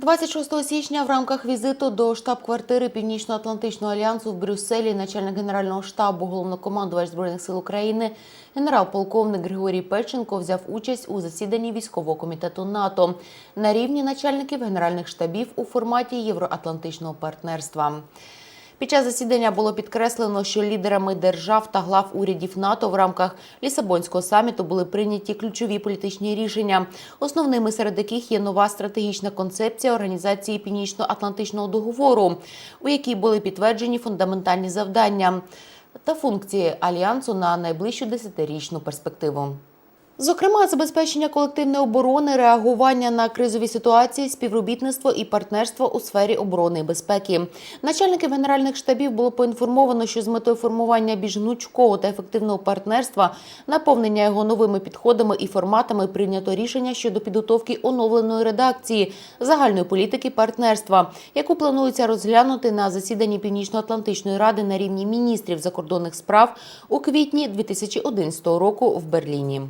26 січня в рамках візиту до штаб-квартири Північно-Атлантичного альянсу в Брюсселі начальник генерального штабу, головнокомандувач збройних сил України, генерал-полковник Григорій Печенко взяв участь у засіданні військового комітету НАТО на рівні начальників генеральних штабів у форматі Євроатлантичного партнерства. Під час засідання було підкреслено, що лідерами держав та глав урядів НАТО в рамках Лісабонського саміту були прийняті ключові політичні рішення, основними серед яких є нова стратегічна концепція організації Північно-Атлантичного договору, у якій були підтверджені фундаментальні завдання та функції альянсу на найближчу десятирічну перспективу. Зокрема, забезпечення колективної оборони, реагування на кризові ситуації, співробітництво і партнерство у сфері оборони і безпеки. Начальників генеральних штабів було поінформовано, що з метою формування більш гнучкого та ефективного партнерства, наповнення його новими підходами і форматами прийнято рішення щодо підготовки оновленої редакції загальної політики партнерства, яку планується розглянути на засіданні Північно-Атлантичної ради на рівні міністрів закордонних справ у квітні 2011 року в Берліні.